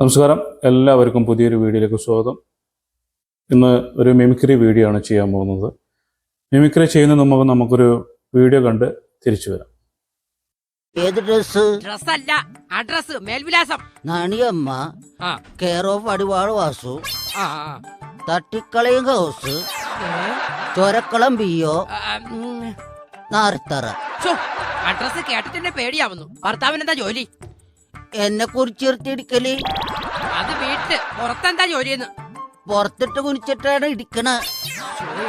നമസ്കാരം. എല്ലാവർക്കും പുതിയൊരു വീഡിയോയിലേക്ക് സ്വാഗതം. ഇന്ന് ഒരു മിമിക്രി വീഡിയോ ആണ് ചെയ്യാൻ പോകുന്നത്. മിമിക്രി ചെയ്യുന്നതിന് മുമ്പ് നമുക്കൊരു വീഡിയോ കണ്ട് തിരിച്ചു വരാം. ഏത് ഡ്രസ് ഡ്രസ്സല്ല അഡ്രസ് മേൽവിലാസം. നാണിയമ്മ ആ. കെയർ ഓഫ് അടിവാൾ വാസു ആ ആ. തട്ടിക്കളയും ഹൗസ്? ചൊരക്കളം പിയോ ആ, ഉം. നാർത്തറ. അഡ്രസ് കേട്ടിട്ട് എന്നെ പേടിയാവുന്നു. ഭർത്താവിന് എന്താ ജോലി? എന്നെ കുറിച്ചിരുത്തിടിക്കൽ അത് വീട്ടിൽ പുറത്തെന്താ ജോലിയെന്ന്? പുറത്തിട്ട് കുനിച്ചിട്ടാണ് ഇടിക്കണ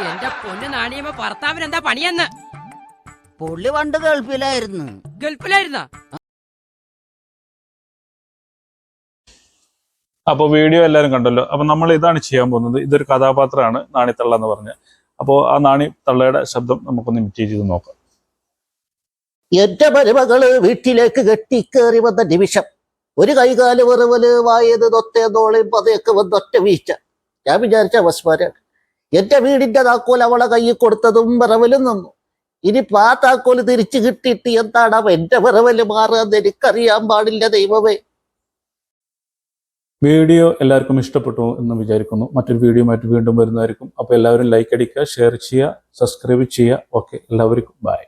എന്റെ പൊന്ന് നാണിയമ്മ ഭർത്താവിന് എന്താ പണിയെന്ന്? പുള്ളി പണ്ട് ഗൾഫിലായിരുന്നു. ഗൾഫിലായിരുന്ന? അപ്പോൾ വീഡിയോ എല്ലാവരും കണ്ടല്ലോ. അപ്പോൾ നമ്മൾ ഇതാണ് ചെയ്യാൻ പോകുന്നത്. ഇതൊരു കഥാപാത്രമാണ് നാണിത്തള്ള എന്ന് പറഞ്ഞ്. അപ്പോൾ ആ നാണി തള്ളയുടെ ശബ്ദം നമുക്കൊന്ന് ഇമിറ്റേറ്റ് ചെയ്ത് നോക്കാം. എന്റെ മരുമകൾ വീട്ടിലേക്ക് കെട്ടിക്കേറി വന്ന നിമിഷം ഒരു കൈകാൽ വെറുവൽ വായത് തൊത്തേ തോളിൽ പതയൊക്കെ വന്നൊറ്റ വീഴ്ച. ഞാൻ വിചാരിച്ച അവസ്മാരാണ് എന്റെ വീടിന്റെ താക്കോൽ അവളെ കയ്യിൽ കൊടുത്തതും വിറവലും നിന്നു. ഇനി ആ താക്കോൽ തിരിച്ചു കിട്ടിയിട്ട് എന്താണ് അവ എന്റെ വിറവൽ മാറുക എനിക്കറിയാൻ പാടില്ല ദൈവമേ. വീഡിയോ എല്ലാവർക്കും ഇഷ്ടപ്പെട്ടു എന്ന് വിചാരിക്കുന്നു. മറ്റൊരു വീഡിയോ മറ്റു വീണ്ടും വരുന്നതായിരിക്കും. അപ്പോൾ എല്ലാവരും ലൈക്ക് അടിക്കുക ഷെയർ ചെയ്യുക സബ്സ്ക്രൈബ് ചെയ്യുക. ഓക്കെ എല്ലാവർക്കും ബൈ